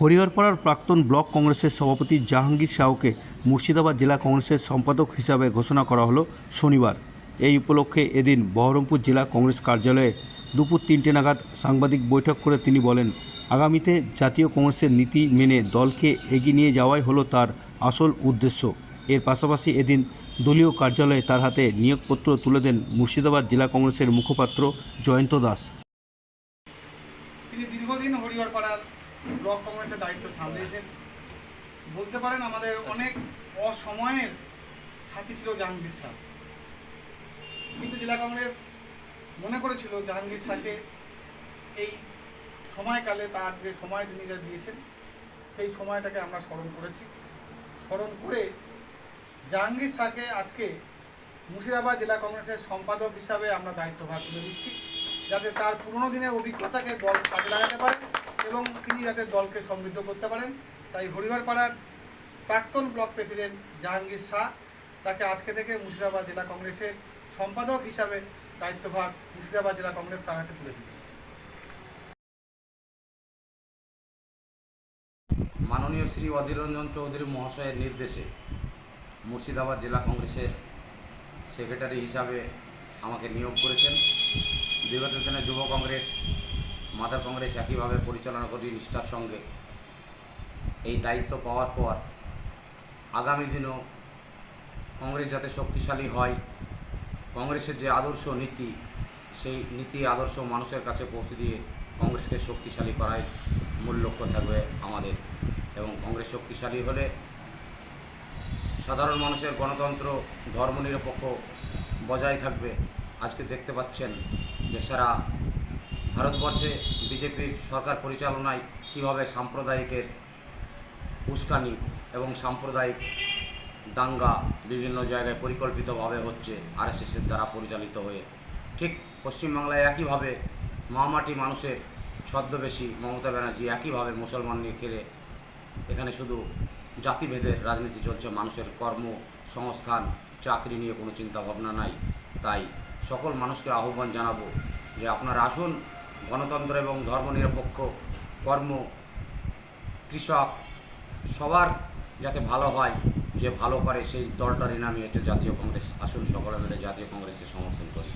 হরিহরপাড়ার প্রাক্তন ব্লক কংগ্রেসের সভাপতি জাহাঙ্গীর শাহকে মুর্শিদাবাদ জেলা কংগ্রেসের সম্পাদক হিসাবে ঘোষণা করা হলো শনিবার। এই উপলক্ষে এদিন বহরমপুর জেলা কংগ্রেস কার্যালয়ে দুপুর তিনটে নাগাদ সাংবাদিক বৈঠক করে তিনি বলেন, আগামীতে জাতীয় কংগ্রেসের নীতি মেনে দলকে এগিয়ে নিয়ে যাওয়াই হলো তার আসল উদ্দেশ্য। এর পাশাপাশি এদিন দলীয় কার্যালয়ে তার হাতে নিয়োগপত্র তুলে দেন মুর্শিদাবাদ জেলা কংগ্রেসের মুখপাত্র জয়ন্ত দাস। তিনি দীর্ঘদিন হরিহরপাড়ার ব্লক কংগ্রেসের দায়িত্ব সামলিয়েছেন। বলতে পারেন আমাদের অনেক অসময়ের সাথী ছিল জাহাঙ্গীর শাহ। কিন্তু জেলা কংগ্রেস মনে করেছিল জাহাঙ্গীর শাহকে এই সময়কালে তার যে সময় তিনি যা দিয়েছেন, সেই সময়টাকে আমরা স্মরণ করেছি। স্মরণ করে জাহাঙ্গীর শাহকে আজকে মুর্শিদাবাদ জেলা কংগ্রেসের সম্পাদক হিসাবে আমরা দায়িত্বভার তুলে দিচ্ছি, যাতে তার পুরনো দিনের অভিজ্ঞতাকে দল কাজে লাগাতে পারে। এবং তিনি যাতে দলকে সমৃদ্ধ করতে পারেন, তাই হরিহরপাড়ার প্রাক্তন ব্লক প্রেসিডেন্ট জাহাঙ্গীর শাহ তাকে আজকে থেকে মুর্শিদাবাদ জেলা কংগ্রেসের সম্পাদক হিসাবে দায়িত্বভার মুর্শিদাবাদ জেলা কংগ্রেস তার হাতে তুলে দিচ্ছে। মাননীয় শ্রী অধীর রঞ্জন চৌধুরী মহাশয়ের নির্দেশে মুর্শিদাবাদ জেলা কংগ্রেসের সেক্রেটারি হিসাবে আমাকে নিয়োগ করেছেন। বিগত দিনে যুব কংগ্রেস মাদার কংগ্রেস একইভাবে পরিচালনা করি নিষ্ঠার সঙ্গে। এই দায়িত্ব পাওয়ার পর আগামী দিনও কংগ্রেস যাতে শক্তিশালী হয়, কংগ্রেসের যে আদর্শ নীতি, সেই নীতি আদর্শ মানুষের কাছে পৌঁছে দিয়ে কংগ্রেসকে শক্তিশালী করাই মূল লক্ষ্য থাকবে আমাদের। এবং কংগ্রেস শক্তিশালী হলে সাধারণ মানুষের গণতন্ত্র, ধর্মনিরপেক্ষ বজায় থাকবে। আজকে দেখতে পাচ্ছেন যে সারা ভারতবর্ষে বিজেপির সরকার পরিচালনায় কীভাবে সাম্প্রদায়িকের উস্কানি এবং সাম্প্রদায়িক দাঙ্গা বিভিন্ন জায়গায় পরিকল্পিতভাবে হচ্ছে আরএসএসের দ্বারা পরিচালিত হয়ে, ঠিক পশ্চিমবাংলায় একইভাবে মামাটি মানুষের ছদ্মবেশী মমতা ব্যানার্জি একইভাবে মুসলমান নিয়ে খেলে, এখানে শুধু জাতিভেদের রাজনীতি চলছে, মানুষের কর্ম, সংস্থান, চাকরি নিয়ে কোনো চিন্তা ভাবনা নাই। তাই সকল মানুষকে আহ্বান জানাব যে আপনারা আসুন গণতন্ত্র এবং ধর্মনিরপেক্ষ কর্ম কৃষক সবার যাতে ভালো হয়, যে ভালো করে সেই দলটারই নামই হচ্ছে জাতীয় কংগ্রেস, আসুন সকলে মিলে জাতীয় কংগ্রেসকে সমর্থন করি।